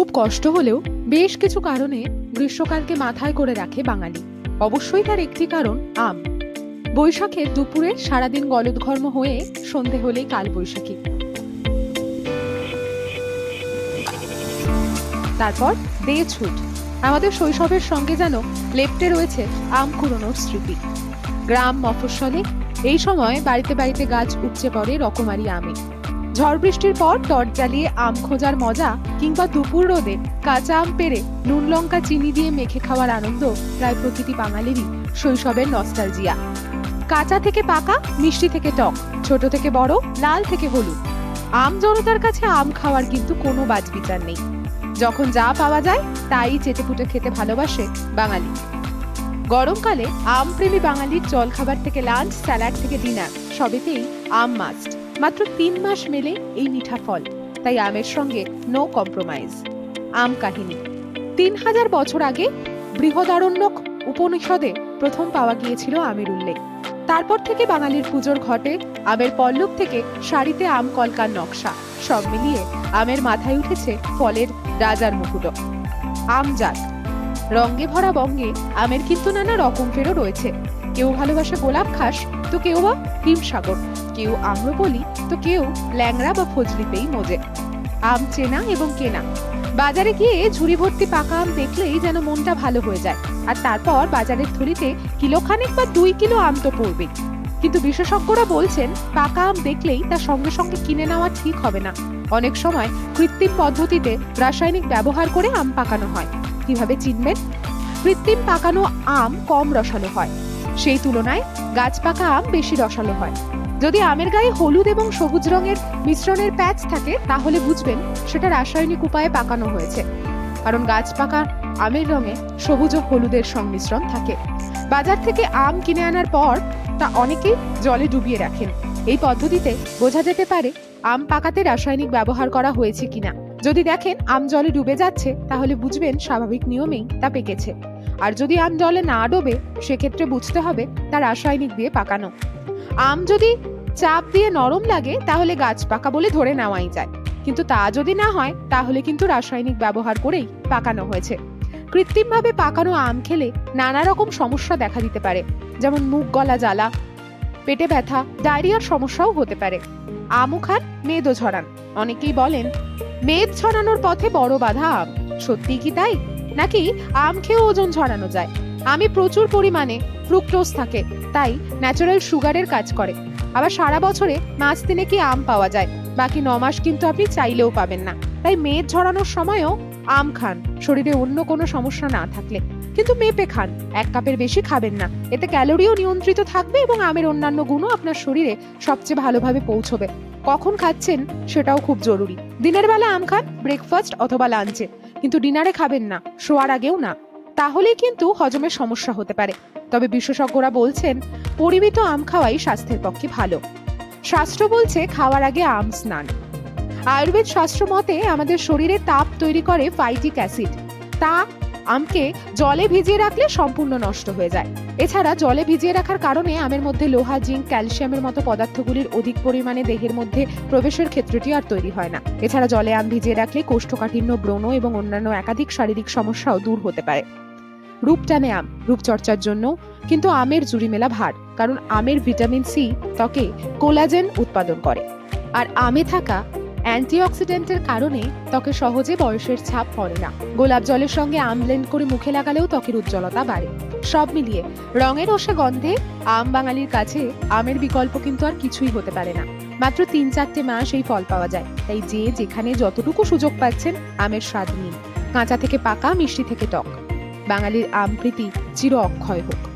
খুব কষ্ট হলেও বেশ কিছু কারণে গ্রীষ্মকালকে মাথায় করে রাখে বাঙালি। অবশ্যই তার একটি কারণ, আম। বৈশাখের দুপুরে সারাদিন গলদঘর্ম হয়ে সন্ধে হলেই কাল বৈশাখী তারপর দে ছুট। আমাদের শৈশবের সঙ্গে যেন লেপ্টে রয়েছে আম কুড়োনোর স্মৃতি। গ্রাম মফস্বলে এই সময় বাড়িতে বাড়িতে গাছ উপচে পড়ে রকমারি আমে। ঝড় বৃষ্টির পর টর্চ জ্বালিয়ে আম খোঁজার মজা কিংবা দুপুর রোদে কাঁচা আম পেরে নুন লঙ্কা, চিনি দিয়ে মেখে খাওয়ার আনন্দ প্রায় প্রতিটি বাঙালিরই শৈশবের নস্টালজিয়া কাঁচা থেকে পাকা, মিষ্টি থেকে টক, ছোট থেকে বড়, লাল থেকে হলুদ। আম জনতার কাছে আম খাওয়ার কিন্তু কোনো বাজবিচার নেই। যখন যা পাওয়া যায়, তাই চেটেপুটে খেতে ভালোবাসে বাঙালি। গরমকালে আম প্রেমী বাঙালির জল খাবার থেকে লাঞ্চ, স্যালাড থেকে ডিনার, সবেতেই আম মাস্ট মাত্র তিন মাস মেলে এই মিঠা ফল, তাই আমের সঙ্গে নো কম্প্রোমাইজ আম কাহিনী। তিন হাজার বছর আগে বৃহদারণ্যক উপনিষদে প্রথম পাওয়া গিয়েছিল আমের উল্লেখ। তারপর থেকে বাঙালির পুজোর ঘটে আমের পল্লব থেকে শাড়িতে আম, কলকার নকশা, সব মিলিয়ে আমের মাথায় উঠেছে ফলের রাজার মুকুট আম জাত রঙ্গে ভরা বঙ্গে আমের কিন্তু নানা রকম ফেরও রয়েছে। কেউ ভালোবাসে গোলাপ খাস তো কেউ বা হিমসাগর কেউ আম্রপলি, তো কেউ ল্যাংড়া বা ফজলি পেই মজে। আম চেনা এবং কেনা। বাজারে গিয়ে ঝুড়ি ভর্তি পাকা আম দেখলেই যেন মনটা ভালো হয়ে যায়। আর তারপর বাজারের থলিতে কিলো খানেক বা দুই কিলো আম তো পড়বে। কিন্তু বিশেষজ্ঞরা বলছেন, পাকা আম দেখলেই তার সঙ্গে সঙ্গে কিনে নেওয়া ঠিক হবে না। অনেক সময় কৃত্রিম পদ্ধতিতে রাসায়নিক ব্যবহার করে আম পাকানো হয়। কীভাবে চিনবেন? কৃত্রিম পাকানো আম কম রসালো হয়। সেই তুলনায় গাছ পাকা আম বেশি রসালো হয়। যদি আমের গায়ে হলুদ এবং সবুজ রঙের মিশ্রণের প্যাচ থাকে, তাহলে বুঝবেন সেটা রাসায়নিক উপায়ে পাকানো হয়েছে। কারণ গাছ পাকা আমের রঙে সবুজ ও হলুদের সংমিশ্রণ থাকে। বাজার থেকে আম কিনে আনার পর তা অনেকেই জলে ডুবিয়ে রাখেন। এই পদ্ধতিতে বোঝা যেতে পারে আম পাকাতে রাসায়নিক ব্যবহার করা হয়েছে কিনা। যদি দেখেন আম জলে ডুবে যাচ্ছে, তাহলে বুঝবেন স্বাভাবিক নিয়মেই তা পেকেছে। আর যদি আম জলে না ডোবে, সেক্ষেত্রে বুঝতে হবে তা রাসায়নিক দিয়ে পাকানো। আম যদি চাপ দিয়ে নরম লাগে, তাহলে গাছ পাকা বলে ধরে নেওয়াই যায়। কিন্তু তা যদি না হয়, তাহলে কিন্তু রাসায়নিক ব্যবহার করেই পাকানো হয়েছে। কৃত্রিমভাবে পাকানো আম খেলে নানা রকম সমস্যা দেখা দিতে পারে। যেমন মুখ গলা জ্বালা, পেটে ব্যথা, ডায়রিয়ার সমস্যাও হতে পারে। আমও খান, মেদও ঝরান। অনেকেই বলেন, মেদ ছড়ানোর পথে বড় বাধা আম। সত্যি কি তাই? নাকি আম খেয়ে ওজন ঝরানো যায়? আমি প্রচুর পরিমাণে ফ্রুক্টোজ থাকে, তাই ন্যাচারাল সুগারের কাজ করে। আবার সারা বছরে মাস দিনে কি আম পাওয়া যায়, বাকি ন মাস কিন্তু আপনি চাইলেও পাবেন না। তাই মেদ ঝরানোর সময়ও আম খান। শরীরে অন্য কোনো সমস্যা না থাকলে। কিন্তু মেপে খান, এক কাপের বেশি খাবেন না। এতে ক্যালোরিও নিয়ন্ত্রিত থাকবে এবং আমের অন্যান্য গুণও আপনার শরীরে সবচেয়ে ভালোভাবে পৌঁছবে। কখন খাচ্ছেন সেটাও খুব জরুরি। দিনের বেলা আম খান ব্রেকফাস্ট অথবা লাঞ্চে কিন্তু ডিনারে খাবেন না, শোয়ার আগেও না। তাহলেই কিন্তু হজমের সমস্যা হতে পারে। তবে বিশেষজ্ঞরা বলছেন, পরিমিত আম খাওয়াই স্বাস্থ্যের পক্ষে ভালো। শাস্ত্র বলছে, খাওয়ার আগে আম স্নান। আয়ুর্বেদ শাস্ত্র মতে আমাদের শরীরে তাপ তৈরি করে ফাইটিক অ্যাসিড তা আমকে জলে ভিজিয়ে রাখলে সম্পূর্ণ নষ্ট হয়ে যায়। এছাড়া জলে ভিজিয়ে রাখার কারণে আমের মধ্যে লোহা, জিঙ্ক, ক্যালসিয়ামের মতো পদার্থগুলির অধিক পরিমাণে দেহের মধ্যে প্রবেশের ক্ষেত্রটি আর তৈরি হয় না। এছাড়া জলে আম ভিজিয়ে রাখলে কোষ্ঠকাঠিন্য, ব্রণ এবং অন্যান্য একাধিক শারীরিক সমস্যাও দূর হতে পারে। রূপ টানে আম, রূপচর্চার জন্য কিন্তু আমের জুড়ি মেলা ভার, কারণ আমের ভিটামিন সি ত্বকে কোলাজেন উৎপাদন করে। আর আমে থাকা অ্যান্টিঅক্সিডেন্টের কারণে ত্বকে সহজে বয়সের ছাপ পড়ে না। গোলাপ জলের সঙ্গে আম ব্লেন্ড করে মুখে লাগালেও ত্বকের উজ্জ্বলতা বাড়ে। সব মিলিয়ে রঙের রসে গন্ধে আম বাঙালির কাছে আমের বিকল্প কিন্তু আর কিছুই হতে পারে না। মাত্র তিন চারটে মাস এই ফল পাওয়া যায়। তাই যে যেখানে যতটুকু সুযোগ পাচ্ছেন, আমের স্বাদ নিন। কাঁচা থেকে পাকা, মিষ্টি থেকে টক। বাঙালির আম প্রীতি চির অক্ষয় হোক।